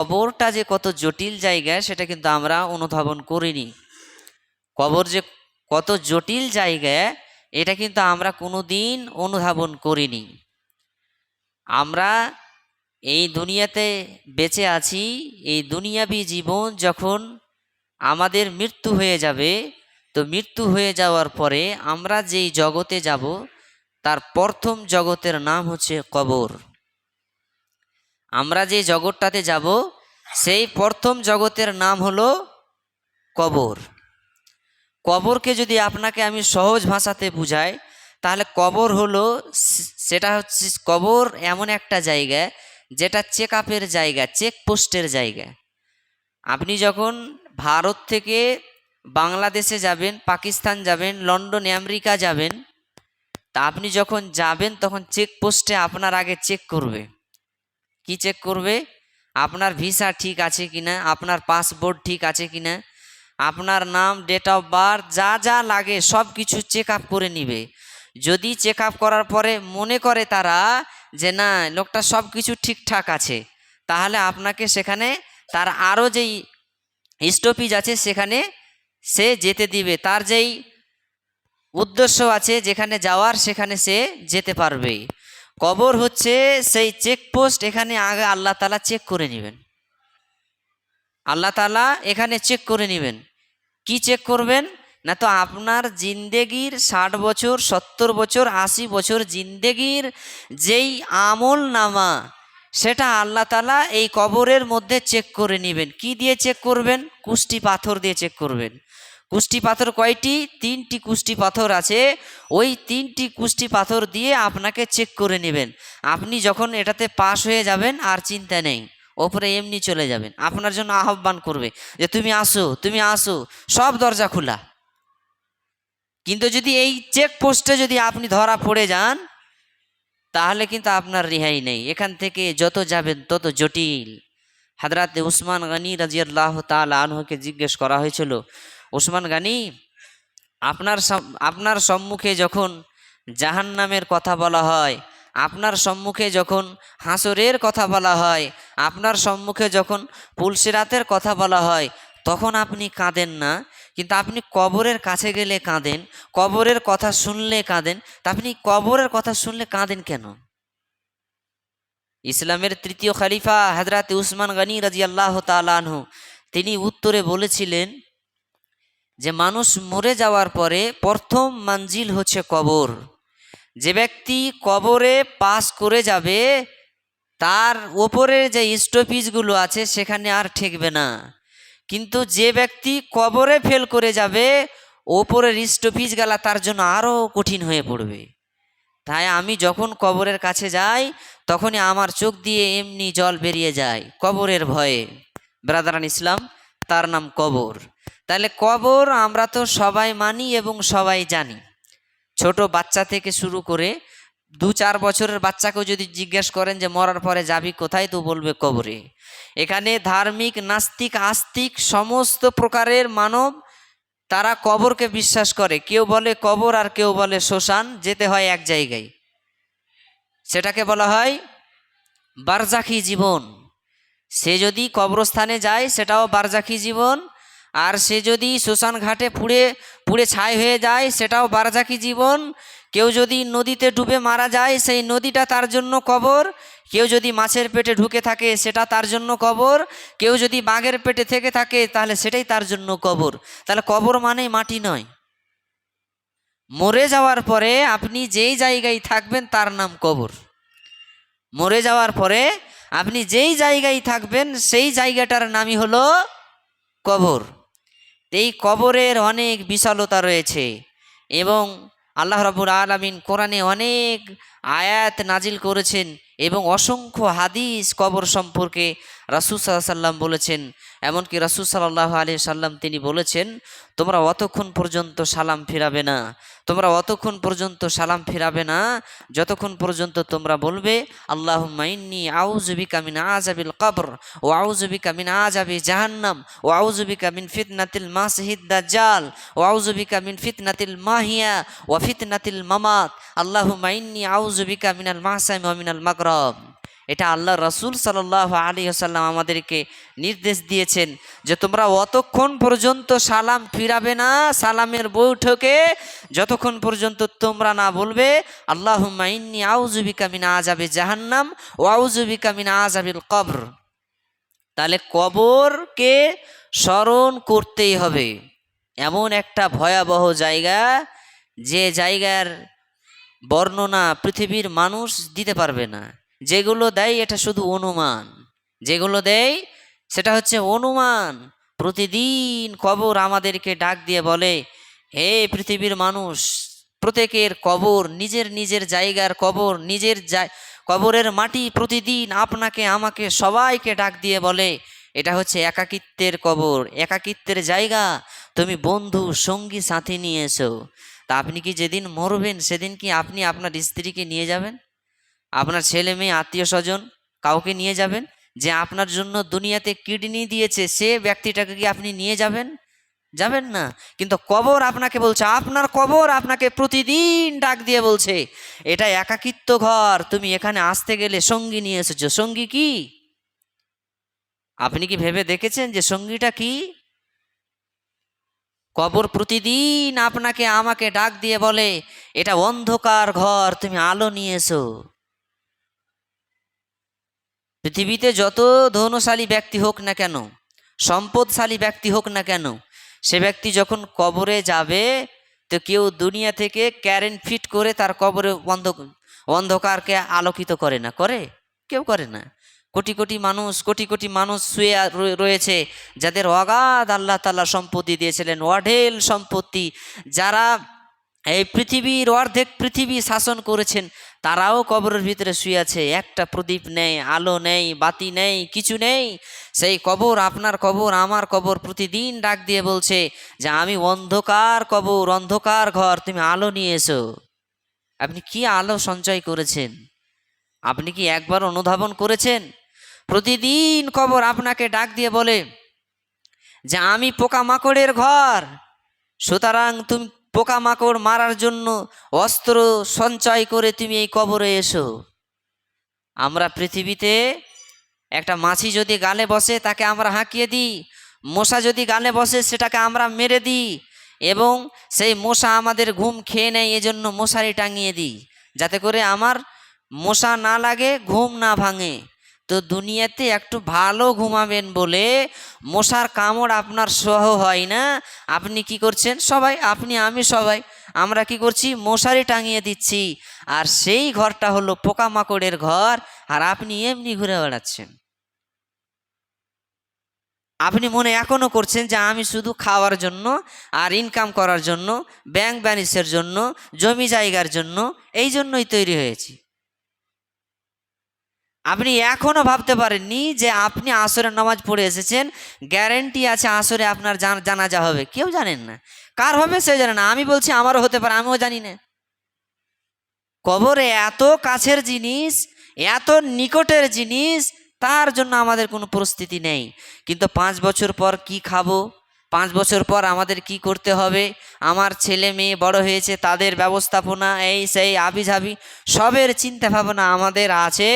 কবরটা যে কত জটিল জায়গা, সেটা কিন্তু আমরা অনুধাবন করিনি। কবর যে কত জটিল জায়গা, এটা কিন্তু আমরা কোনো দিন অনুধাবন করিনি। আমরা এই দুনিয়াতে বেঁচে আছি, এই দুনিয়াবি জীবন যখন আমাদের মৃত্যু হয়ে যাবে, তো মৃত্যু হয়ে যাওয়ার পরে আমরা যেই জগতে যাব, তার প্রথম জগতের নাম হচ্ছে কবর। আমরা যে জগৎটাতে যাব, সেই প্রথম জগতের নাম হলো কবর। কবরকে যদি আপনাকে আমি সহজ ভাষাতে বুঝাই, তাহলে কবর হলো সেটা হচ্ছে কবর এমন একটা জায়গা, যেটা চেক আপের জায়গা চেক পোস্টের জায়গা। আপনি যখন ভারত থেকে বাংলাদেশে যাবেন, পাকিস্তান যাবেন, লন্ডন, আমেরিকা যাবেন, তা আপনি যখন যাবেন, তখন চেক পোস্টে আপনার আগে চেক করবে। কি চেক করবে? আপনার ভিসা ঠিক আছে কিনা? আপনার পাসপোর্ট ঠিক আছে কিনা? আপনার নাম ডেট অফ বার্থ যা যা লাগে সব কিছু চেক আপ করে নিবে। যদি চেক আপ করার পরে মনে করে তারা যে না, লোকটা সব কিছু ঠিকঠাক আছে, তাহলে আপনাকে সেখানে তার আরও যেই স্টপিজ আছে সেখানে সে যেতে দিবে। তার যেই উদ্দেশ্য আছে যেখানে যাওয়ার সেখানে সে যেতে পারবে। কবর হচ্ছে সেই চেকপোস্ট এখানে আগে আল্লাহ তালা চেক করে নেবেন। আল্লাহ তালা এখানে চেক করে নেবেন। কি চেক করবেন? না তো আপনার জিন্দেগির ষাট বছর, সত্তর বছর, আশি বছর জিন্দেগির যেই আমল নামা, সেটা আল্লাহ তালা এই কবরের মধ্যে চেক করে নেবেন। কি দিয়ে চেক করবেন? কুষ্টি পাথর দিয়ে চেক করবেন। কুষ্টি পাথর কয়টি? তিনটি কুষ্টি পাথর আছে। ওই তিনটি কুষ্টি পাথর দিয়ে আপনাকে চেক করে নেবেন। আপনি যখন এটাতে পাশ হয়ে যাবেন, আর চিন্তা নেই, ওপরে এমনি চলে যাবেন। আপনার জন্য আহ্বান করবে যে, তুমি আসো তুমি আসো, সব দরজা খোলা। কিন্তু যদি এই চেক পোস্টে যদি আপনি ধরা পড়ে যান, তাহলে কিন্তু আপনার রেহাই নেই। এখান থেকে যত যাবেন, তত জটিল। হাদরাতে উসমান গানি রাজিয়াল্লাহ তাল আনহকে জিজ্ঞেস করা হয়েছিল উসমান গানি, আপনার আপনার সম্মুখে যখন জাহান্নামের কথা বলা হয়, আপনার সম্মুখে যখন হাসরের কথা বলা হয়, আপনার সম্মুখে যখন পুলসিরাতের কথা বলা হয়, তখন আপনি কাঁদেন না। কিন্তু আপনি কবরের কাছে গেলে কাঁদেন, কবরের কথা শুনলে কাঁদেন। তা আপনি কবরের কথা শুনলে কাঁদেন কেন? ইসলামের তৃতীয় খলিফা হজরত উসমান গনি রাজি আল্লাহ তালানহু তিনি উত্তরে বলেছিলেন যে মানুষ মরে যাওয়ার পরে প্রথম মঞ্জিল হচ্ছে কবর। যে ব্যক্তি কবরে পাস করে যাবে, তার ওপরের যে স্টপিজগুলো আছে সেখানে আর ঠেকবে না। কিন্তু যে ব্যক্তি কবরে ফেল করে যাবে, ওপরের স্টপিজ গেলা তার জন্য আরও কঠিন হয়ে পড়বে। তাই আমি যখন কবরের কাছে যাই, তখনই আমার চোখ দিয়ে এমনি জল বেরিয়ে যায় কবরের ভয়ে। ব্রাদারান ইসলাম, তার নাম কবর। তাহলে কবর আমরা তো সবাই মানি এবং সবাই জানি। ছোট বাচ্চা থেকে শুরু করে দু চার বছরের বাচ্চাকেও যদি জিজ্ঞেস করেন যে মরার পরে যাবি কোথায়, তো বলবে কবরে। এখানে ধার্মিক, নাস্তিক, আস্তিক সমস্ত প্রকারের মানব তারা কবরকে বিশ্বাস করে। কেউ বলে কবর আর কেউ বলে শ্মশান, যেতে হয় এক জায়গায়। সেটাকে বলা হয় বারজাখি জীবন। সে যদি কবরস্থানে যায়, সেটাও বারজাখি জীবন। আর সে যদি শ্মশান ঘাটে পুড়ে পুড়ে ছাই হয়ে যায়, সেটাও বারজাখি জীবন। কেউ যদি নদীতে ডুবে মারা যায়, সেই নদীটা তার জন্য কবর। কেউ যদি মাছের পেটে ঢুকে থাকে, সেটা তার জন্য কবর। কেউ যদি বাঘের পেটে থেকে থাকে, তাহলে সেটাই তার জন্য কবর। তাহলে কবর মানেই মাটি নয়। মরে যাওয়ার পরে আপনি যেই জায়গায় থাকবেন, তার নাম কবর। মরে যাওয়ার পরে আপনি যেই জায়গায় থাকবেন, সেই জায়গাটার নামই হলো কবর। এই কবরের অনেক বিশালতা রয়েছে এবং আল্লাহ রবুর আলমিন কোরআনে অনেক আয়াত নাজিল করেছেন এবং অসংখ্য হাদিস কবর সম্পর্কে রাসুল সাল্লাহ সাল্লাম বলেছেন, এমনকি রাসুল সাল্লাহ আলি সাল্লাম তিনি বলেছেন, তোমরা অতক্ষণ পর্যন্ত সালাম ফিরাবে না, তোমরা অতক্ষণ পর্যন্ত সালাম ফিরাবে না, যতক্ষণ পর্যন্ত তোমরা বলবে আল্লাহ মাইন্নি আউজুবিকা মিন আজাবিল কবর, ও আউজুবিকা মিন আজাবি জাহান্নাম, ও আউজুবিকা মিন ফিতনাতিল মাসহিদ দাজ্জাল, ও আউজুবিকা মিন ফিতনাতিল মাহিয়া, ও ফিতনাতিল মামাত আল্লাহ মাইন্নি আউজুবিকা মিনাল মাহসামি ওয়া মিনাল মাগরব। এটা আল্লাহ রসুল সাল্লাহ আলী আসাল্লাম আমাদেরকে নির্দেশ দিয়েছেন যে তোমরা অতক্ষণ পর্যন্ত সালাম ফিরাবে না, সালামের বৈঠকে যতক্ষণ পর্যন্ত তোমরা না বলবে আল্লাহ মাইন্নি আউজুবিকা মিনা আজাবে জাহান্নাম ও আউজুবিকা মিনা আজাবিল কবর। তাহলে কবরকে স্মরণ করতেই হবে। এমন একটা ভয়াবহ জায়গা, যে জায়গার বর্ণনা পৃথিবীর মানুষ দিতে পারবে না। যেগুলো দেয় এটা শুধু অনুমান। যেগুলো দেয় সেটা হচ্ছে অনুমান। প্রতিদিন কবর আমাদেরকে ডাক দিয়ে বলে, হে পৃথিবীর মানুষ, প্রত্যেকের কবর, নিজের নিজের জায়গার কবর, নিজের কবরের মাটি প্রতিদিন আপনাকে, আমাকে সবাইকে ডাক দিয়ে বলে, এটা হচ্ছে একাকিত্বের কবর, একাকিত্বের জায়গা। তুমি বন্ধু, সঙ্গী, সাথী নিয়ে এসো। তা আপনি কি যেদিন মরবেন, সেদিন কি আপনি আপনার স্ত্রীকে নিয়ে যাবেন? আপনার ছেলে মেয়ে, আত্মীয় স্বজন কাউকে নিয়ে যাবেন যে আপনার জন্য দুনিয়াতে কিডনি দিয়েছে, সে ব্যক্তিটাকে কি আপনি নিয়ে যাবেন? যাবেন না। কিন্তু কবর আপনাকে বলছে, আপনার কবর আপনাকে প্রতিদিন ডাক দিয়ে বলছে, এটা একাকিত্ব ঘর, তুমি এখানে আসতে গেলে সঙ্গী নিয়ে এসেছ। সঙ্গী কি? আপনি কি ভেবে দেখেছেন যে সঙ্গীটা কি? কবর প্রতিদিন আপনাকে আমাকে ডাক দিয়ে বলে, এটা অন্ধকার ঘর, তুমি আলো নিয়ে এসো। পৃথিবীতে যত ধনশালী ব্যক্তি হোক না কেন, সম্পদশালী ব্যক্তি হোক না কেন, সে ব্যক্তি যখন কবরে যাবে, তো কেউ দুনিয়া থেকে ক্যারেন্ট ফিট করে তার কবরে অন্ধ, অন্ধকারকে আলোকিত করে না। করে? কেউ করে না। কোটি কোটি মানুষ, কোটি কোটি মানুষ শুয়ে রয়েছে, যাদের অগাধ আল্লাহ তাল্লাহ সম্পত্তি দিয়েছিলেন, অঢেল সম্পত্তি, যারা এই পৃথিবীর অর্ধেক পৃথিবী শাসন করেছেন, তারাও কবরের ভিতরে শুয়ে আছে। একটা প্রদীপ নেই, আলো নেই, বাতি নেই, কিছু নেই। সেই কবর, আপনার কবর, আমার কবর প্রতিদিন ডাক দিয়ে বলছে যে, আমি অন্ধকার কবর, অন্ধকার ঘর, তুমি আলো নিয়ে এসো। আপনি কি আলো সঞ্চয় করেছেন? আপনি কি একবার অনুধাবন করেছেন? প্রতিদিন কবর আপনাকে ডাক দিয়ে বলে যে, আমি পোকামাকড়ের ঘর, সুতরাং তুমি পোকামাকড় মারার জন্য অস্ত্র সঞ্চয় করে তুমি এই কবরে এসো। আমরা পৃথিবীতে একটা মাছি যদি গালে বসে, তাকে আমরা হাঁকিয়ে দিই। মশা যদি গালে বসে, সেটাকে আমরা মেরে দিই এবং সেই মশা আমাদের ঘুম খেয়ে নেয়, এজন্য মশারি টাঙিয়ে দিই। যাতে করে আমার মশা না লাগে, ঘুম না ভাঙে। তো দুনিয়াতে একটু ভালো ঘুমাবেন বলে মশার কামড় আপনার সহ হয় না। আপনি কি করছেন? সবাই, আপনি, আমি সবাই। আমরা কি করছি? মশারি টাঙিয়ে দিচ্ছি। আর সেই ঘরটা হলো পোকামাকড়ের ঘর। আর আপনি এমনি ঘুরে বেড়াচ্ছেন। আপনি মনে এখনও করছেন যে আমি শুধু খাওয়ার জন্য আর ইনকাম করার জন্য ব্যাংক ব্যানিসের জন্য, জমি জায়গার জন্য, এই জন্যই তৈরি হয়েছি। আপনি এখনও ভাবতে পারেননি যে আপনি আসরের নামাজ পড়ে এসেছেন গ্যারেন্টি আছে আসরে আপনার জান- জানাজা হবে। কেউ জানেন না। কার হবে সে জানে না। আমি বলছি আমারও হতে পারে, আমিও জানি না। কবরে এত কাছের জিনিস, এত নিকটের জিনিস, তার জন্য আমাদের কোনো পরিস্থিতি নেই। কিন্তু পাঁচ বছর পর কি খাব? পাঁচ বছর পর আমাদের কি করতে হবে? আমার ছেলে মেয়ে বড় হয়েছে, তাদের ব্যবস্থাপনা, এই সেই আবিঝাবি, সবের চিন্তা ভাবনা আমাদের আছে।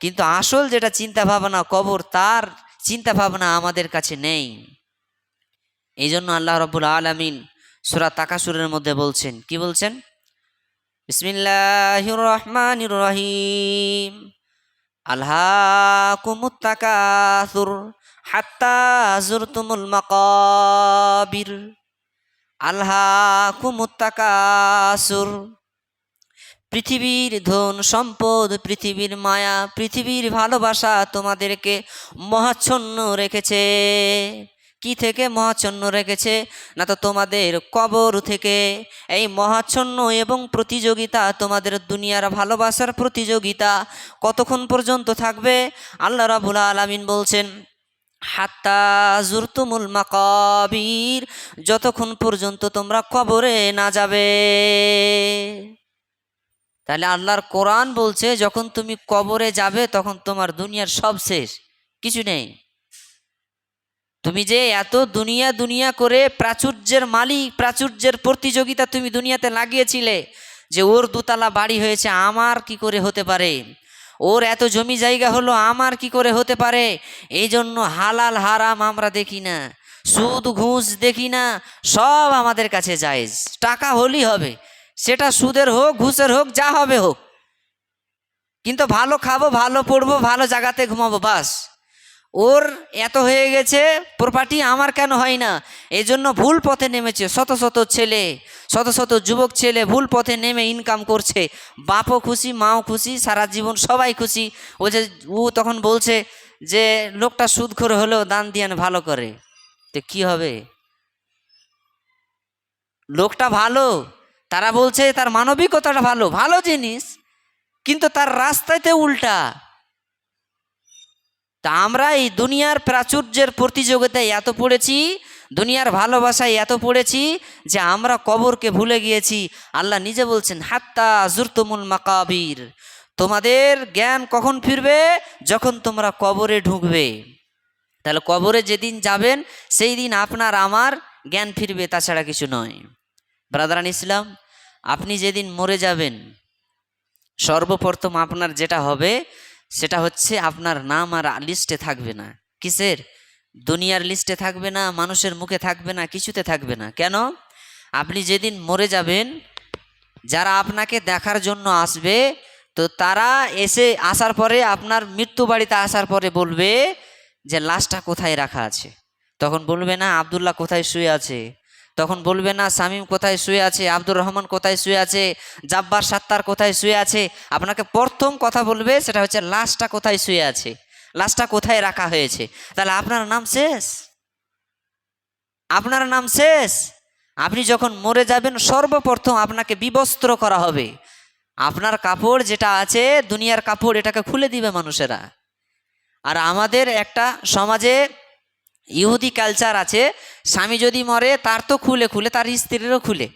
কিন্তু আসল যেটা চিন্তা ভাবনা কবর, তার চিন্তা ভাবনা আমাদের কাছে নেই। এই জন্য আল্লাহ রব্বুল আলমিন সুরা তাকাসুরের মধ্যে বলছেন, কি বলছেন? বিসমিল্লাহির রহমানির রহিম। আল্লাকুমুত তাকাসুর। হাত্তা জুরতুমুল মাকাবির তাকাসুর। পৃথিবীর ধন সম্পদ, পৃথিবীর মায়া, পৃথিবীর ভালোবাসা তোমাদেরকে মহাচ্ছন্ন রেখেছে। কি থেকে মহাচ্ছন্ন রেখেছে? না তো তোমাদের কবর থেকে। এই মহাচ্ছন্ন এবং প্রতিযোগিতা তোমাদের দুনিয়ার ভালোবাসার প্রতিযোগিতা কতক্ষণ পর্যন্ত থাকবে? আল্লাহ রাবুল আলামিন বলছেন হাত্তা জুরতুমুল মাকাবির, যতক্ষণ পর্যন্ত তোমরা কবরে না যাবে। তাহলে আল্লাহর কোরআন বলছে, যখন তুমি কবরে যাবে, তখন তোমার দুনিয়ার সব শেষ। কিছু নেই। তুমি যে এত দুনিয়া দুনিয়া করে প্রাচুর্যের মালিক, প্রাচুর্যের প্রতিযোগিতা তুমি দুনিয়াতে লাগিয়েছিলে, যে ওর দুতলা বাড়ি হয়েছে, আমার কি করে হতে পারে? ওর এত জমি জায়গা হলো, আমার কি করে হতে পারে? এই জন্য হালাল হারাম আমরা দেখি না, সুদ ঘুষ দেখি না, সব আমাদের কাছে যায় টাকা হলেই হবে, সেটা সুদের হোক, ঘুষের হোক, যা হবে হোক। কিন্তু ভালো খাব, ভালো পড়ব, ভালো জায়গাতে ঘুমাবো, বাস। ওর এত হয়ে গেছে, প্রপার্টি আমার কেন হয় না? এই জন্য ভুল পথে নেমেছে, শত শত ছেলে, শত শত যুবক ছেলে ভুল পথে নেমে ইনকাম করছে। বাপও খুশি, মাও খুশি, সারা জীবন সবাই খুশি। ও যে, ও তখন বলছে যে, লোকটা সুদ করে হলেও দান দিয়ান ভালো করে। তো কি হবে? লোকটা ভালো, তারা বলছে তার মানবিকতাটা ভালো ভালো জিনিস, কিন্তু তার রাস্তাতে উল্টা। তা আমরা এই দুনিয়ার প্রাচুর্যের প্রতিযোগিতায় এত পড়েছি, দুনিয়ার ভালোবাসায় এত পড়েছি যে আমরা কবরকে ভুলে গিয়েছি। আল্লাহ নিজে বলছেন, হাত্তা জুরতুমুল মাকাবির। তোমাদের জ্ঞান কখন ফিরবে? যখন তোমরা কবরে ঢুকবে। তাহলে কবরে যেদিন যাবেন, সেই দিন আপনার আমার জ্ঞান ফিরবে, তাছাড়া কিছু নয়। ব্রাদারান ইসলাম আপনি যেদিন মরে যাবেন, সর্বপ্রথম আপনার যেটা হবে সেটা হচ্ছে আপনার নাম আর লিস্টে থাকবে না। কিসের? দুনিয়ার লিস্টে থাকবে না, মানুষের মুখে থাকবে না, কিছুতে থাকবে না। কেন? আপনি যেদিন মরে যাবেন, যারা আপনাকে দেখার জন্য আসবে, তো তারা এসে আসার পরে, আপনার মৃত্যু বাড়িতে আসার পরে বলবে যে, লাশটা কোথায় রাখা আছে? তখন বলবে, না, আবদুল্লাহ কোথায় শুয়ে আছে? তখন বলবে, না, শামীম কোথায় শুয়ে আছে? আব্দুর রহমান কোথায় শুয়ে আছে? জাব্বার সাত্তার কোথায় শুয়ে আছে? আপনাকে প্রথম কথা বলবে, সেটা হচ্ছে, লাশটা কোথায় শুয়ে আছে? লাশটা কোথায় রাখা হয়েছে? তাহলে আপনার নাম শেষ? আপনার নাম শেষ? আপনি যখন মরে যাবেন, সর্বপ্রথম আপনাকে বিবস্ত্র করা হবে। আপনার কাপড় যেটা আছে, দুনিয়ার কাপড়, এটাকে খুলে দিবে মানুষেরা। আর আমাদের একটা সমাজে ইহুদি কালচার আছে, স্বামী যদি মরে তার তো খুলে খুলে তার স্ত্রীরও খুলে।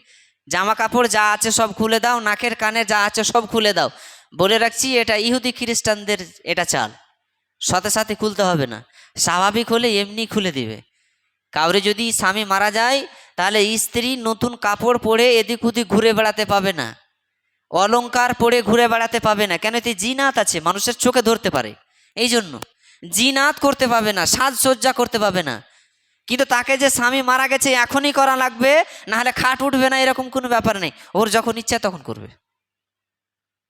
জামা কাপড় যা আছে সব খুলে দাও, নাকের কানে যা আছে সব খুলে দাও। বলে রাখছি, এটা ইহুদি খ্রিস্টানদের এটা চাল। সাথে সাথে খুলতে হবে না। স্বাভাবিক হলে এমনি খুলে দিবে। কাউরে যদি স্বামী মারা যায়, তাহলে স্ত্রী নতুন কাপড় পরে এদিক ওদিক ঘুরে বেড়াতে পাবে না। অলংকার পরে ঘুরে বেড়াতে পাবে না। কেন এতে জিনাত আছে, মানুষের চোখে ধরতে পারে। এই জন্য জিনাত করতে পাবে না, সাজসজ্জা করতে পাবে না। কিন্তু তাকে যে স্বামী মারা গেছে, এখনই করা লাগবে না হলে খাট উঠবে না, এরকম কোনো ব্যাপার নেই। ওর যখন ইচ্ছা, তখন করবে।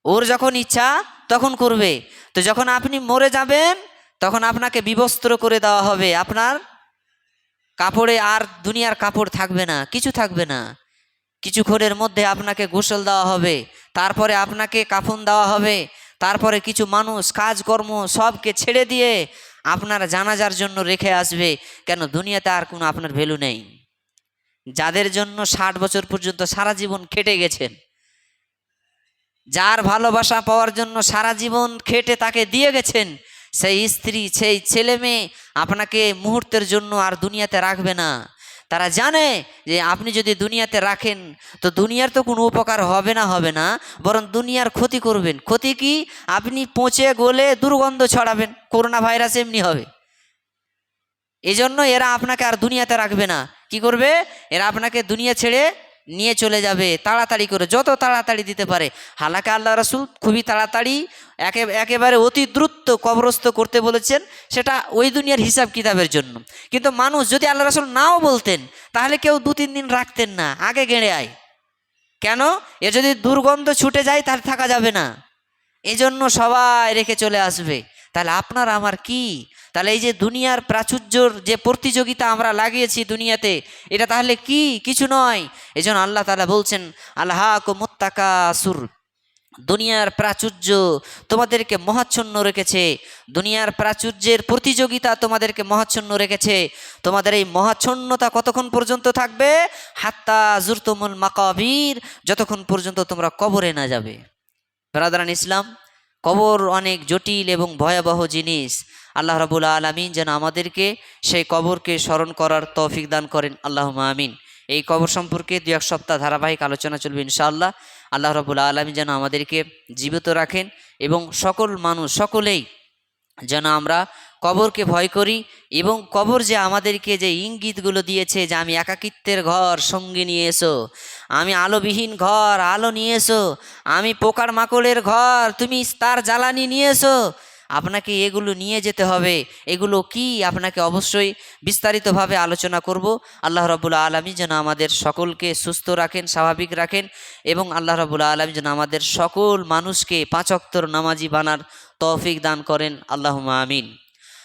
ওর যখন ইচ্ছা, তখন করবে। তো যখন আপনি মরে যাবেন, তখন আপনাকে বিবস্ত্র করে দেওয়া হবে। আপনার কাপড়ে আর দুনিয়ার কাপড় থাকবে না, কিছু থাকবে না। কিছু কিছুক্ষণের মধ্যে আপনাকে গোসল দেওয়া হবে। তারপরে আপনাকে কাফন দেওয়া হবে। তারপরে কিছু মানুষ, কাজকর্ম সবকে ছেড়ে দিয়ে আপনার জানাজার জন্য রেখে আসবে। কেন? দুনিয়াতে আর কোনো আপনার ভ্যালু নেই। যাদের জন্য ষাট বছর পর্যন্ত সারা জীবন খেটে গেছেন, যার ভালোবাসা পাওয়ার জন্য সারা জীবন খেটে তাকে দিয়ে গেছেন, সেই স্ত্রী, সেই ছেলে মেয়ে আপনাকে মুহূর্তের জন্য আর দুনিয়াতে রাখবে না। তারা জানে যে আপনি যদি দুনিয়াতে রাখেন, তো দুনিয়ার তো কোনো উপকার হবে না হবে না। বরং দুনিয়ার ক্ষতি করবেন। ক্ষতি কি? আপনি পচে গলে দুর্গন্ধ ছড়াবেন। করোনা ভাইরাস এমনি হবে। এজন্য এরা আপনাকে আর দুনিয়াতে রাখবে না। কি করবে? এরা আপনাকে দুনিয়া ছেড়ে নিয়ে চলে যাবে, তাড়াতাড়ি করে, যত তাড়াতাড়ি দিতে পারে। হালাকা আল্লাহ রসুল খুবই তাড়াতাড়ি একে, একেবারে অতি দ্রুত কবরস্থ করতে বলেছেন, সেটা ওই দুনিয়ার হিসাব কিতাবের জন্য। কিন্তু মানুষ যদি আল্লাহ রসুল নাও বলতেন, তাহলে কেউ দু, তিন দিন রাখতেন না, আগে গেঁড়ে আয়। কেন? এ যদি দুর্গন্ধ ছুটে যায়, তাহলে থাকা যাবে না। এজন্য সবাই রেখে চলে আসবে। তাহলে আপনার আমার কি? তাহলে এই যে দুনিয়ার প্রাচুর্যর যে প্রতিযোগিতা আমরা লাগিয়েছি দুনিয়াতে, এটা তাহলে কি? কিছু নয়। এই জন্য আল্লাহ তালা বলছেন আল্লাহ মোত্তাকা সুর। দুনিয়ার প্রাচুর্য তোমাদেরকে মহাচ্ছন্ন রেখেছে। দুনিয়ার প্রাচুর্যের প্রতিযোগিতা তোমাদেরকে মহাচ্ছন্ন রেখেছে। তোমাদের এই মহাচ্ছন্নতা কতক্ষণ পর্যন্ত থাকবে? হাত্তা জুরতুমুল মাকাবির, যতক্ষণ পর্যন্ত তোমরা কবরে না যাবে। ব্রাদারান ইসলাম কবর অনেক জটিল এবং ভয়াবহ জিনিস। আল্লাহ রাবুল আলমিন যেন আমাদেরকে সেই কবরকে স্মরণ করার তৌফিক দান করেন। আল্লাহ আমিন। এই কবর সম্পর্কে দু এক সপ্তাহ ধারাবাহিক আলোচনা চলবে ইনশাআল্লাহ। আল্লাহ রবুল আলমী যেন আমাদেরকে জীবিত রাখেন এবং সকল মানুষ, সকলেই যেন আমরা কবরকে ভয় করি এবং কবর যে আমাদেরকে যে ইঙ্গিতগুলো দিয়েছে যে আমি একাকিত্বের ঘর, সঙ্গে নিয়ে এসো। আমি আলোবিহীন ঘর, আলো নিয়ে এসো। আমি পোকার মাকড়ের ঘর, তুমি তার জ্বালানি নিয়ে এসো। আপনাকে এগুলো নিয়ে যেতে হবে। এগুলো কি? আপনাকে অবশ্যই বিস্তারিতভাবে আলোচনা করব। আল্লাহ রবুল্লা আলমী যেন আমাদের সকলকে সুস্থ রাখেন, স্বাভাবিক রাখেন এবং আল্লাহ রবুল্লা আলমী যেন আমাদের সকল মানুষকে পাঁচক্তর নামাজি বানার তৌফিক দান করেন। আল্লাহ আমিন।